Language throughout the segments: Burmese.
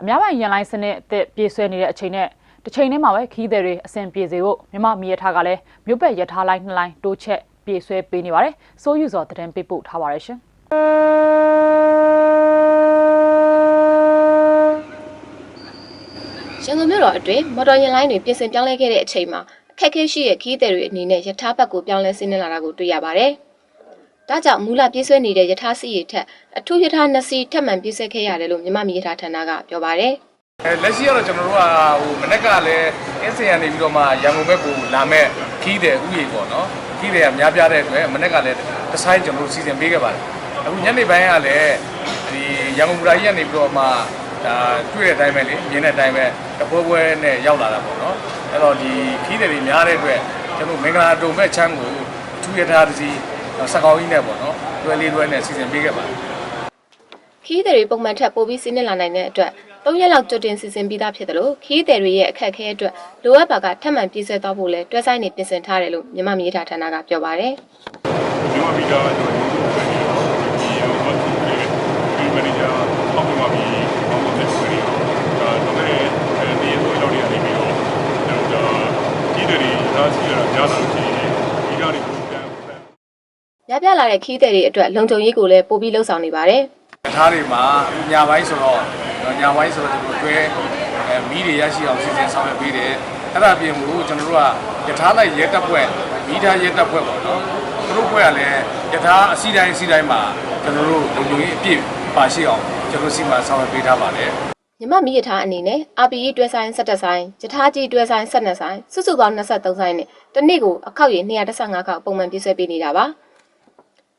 အများပိုင်းရန်လိုင်းစနစ်အသစ်ပြေးဆွဲနေတဲ့အချိန်နဲ့တစ်ချိန်တည်းမှာပဲခီးသည်တွေအဆင်ပြေစေဖို့မြမမီရထားကလည်းမြို့ပတ်ရထားလိုင်းနှစ်လိုင်းတိုးချက်ပြေးဆွဲပေးနေပါတယ်စိုးယူစော်သတင်းပေးပို့ထားပါတယ်ရှင်ရန်ကုန်မြို့တော်အတွင်းမော်တော်ယာဉ်လိုင်းတွေပြင်ဆင်ပြောင်းလဲခဲ့တဲ့အချိန်မှာအခက်အခဲရှိတဲ့ခီးသည်တွေအနေနဲ့ယထာဘက်ကိုပြောင်းလဲဆင်းနေလာတာကိုတွေ့ရပါတယ်။ ဒါကြောင့်မူလပြည့်စွဲနေတဲ့ယထာစီရီထက်အထူးယထာနှစ်စီးထပ်မံပြည့်စွဲခဲ့ရတယ်လို့မြမမီယထာဌာနကပြောပါတယ်။အဲလက်ရှိကတော့ကျွန်တော်တို့ကဟိုမနေ့ကလည်းအင်းစင်ရနေပြီးတော့မှရန်ကုန်ဘက်ကိုလာမဲ့ခီးတယ်ဥယျာဉ်ပေါ့နော်ခီးတယ်ကများပြားတဲ့အတွက်မနေ့ကလည်းဒီဇိုင်းကျွန်တော်တို့စီစဉ်ပေးခဲ့ပါတယ်အခုညနေပိုင်းကလည်းဒီရန်ကုန်ဘူရာကြီးကနေပြီးတော့မှဒါတွေ့တဲ့အတိုင်းပဲလေမြင်တဲ့အတိုင်းပဲတပွဲပွဲနဲ့ရောက်လာတာပေါ့နော်အဲ့တော့ဒီခီးတယ်တွေများတဲ့အတွက်ကျွန်တော်မင်္ဂလာတုံမဲ့ချမ်းကိုထူရထားတစ် စီးစကောင်းကြီးနဲ့ပေါ့နော်တွဲလေးတွဲနဲ့စီစဉ်ပေးခဲ့ပါတယ်ခီးသည်တွေပုံမှန်ထက်ပိုပြီးစီးနှင်လာနိုင်တဲ့အတွက်၃ရက်လောက်ကြိုတင်စီစဉ်ပြီးသားဖြစ်တယ်လို့ခီးသည်တွေရဲ့အခက်အခဲအတွက်လိုအပ်ပါကထပ်မံပြည့်စွဲသွားဖို့လဲတွဲဆိုင်နေပြင်ဆင်ထားတယ်လို့မြမမီယထာဌာနကပြောပါတယ်။ဒီမှာပြီးတော့ကျွန်တော်တို့ဒီရောမတ်တူရဲ့ဒီမန်နေဂျာအောက်မှာပြီးအောက်မှာဆက်ဆွေးရောဒါတော့လည်းဒီရောတော့ရနေပြီးတော့ကျွန်တော်ကြီးတွေရာစီရများလာချင်ဒီကားတွေကိုပြန် ရပြလာတဲ့ခီးသည်တွေအတွက်လုံခြုံရေးကိုလည်းပိုပြီးလှုံ့ဆော်နေပါတယ်။ရထားတွေမှာညာပိုင်းဆိုတော့ညာပိုင်းဆိုတော့ကျွန်တော်တွဲအဲမီးတွေရရှိအောင်စီစဉ်ဆောင်ရွက်ပေးတယ်အဲ့ဒါပြင်လို့ကျွန်တော်တို့ကယထာလိုက်ရဲတပ်ဖွဲ့မီးထားရဲတပ်ဖွဲ့ပေါ့နော်သူတို့ဖွဲ့ကလည်းယထာအစီတိုင်းအစီတိုင်းမှာကျွန်တော်တို့လုံခြုံရေးအပြည့်ပါရှိအောင်ကျွန်တော်စီမံဆောင်ရွက်ပေးထားပါတယ်မြမမီးရထားအနေနဲ့ RPE တွဲဆိုင်17ဆိုင်၊ယထာကြီးတွဲဆိုင်12ဆိုင်စုစုပေါင်း23ဆိုင်နဲ့တစ်နေ့ကိုအခောက်ရေ215ခေါက်ပုံမှန်ပြည့်စွဲပေးနေတာပါ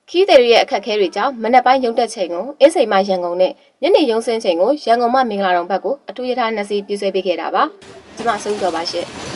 ခီးသည်တွေရဲ့အခက်အခဲတွေကြောင့်မနက်ပိုင်းရုံတက်ချိန်ကိုအင်းစိန်မှရန်ကုန်နဲ့ညနေရုံဆင်းချိန်ကိုရန်ကုန်မှမင်္ဂလာတော်ဘက်ကိုအထူးရထားနှစ်စီးပြည့်စွဲပေးခဲ့တာပါကျွန်မဆုံးကြောပါရှင့်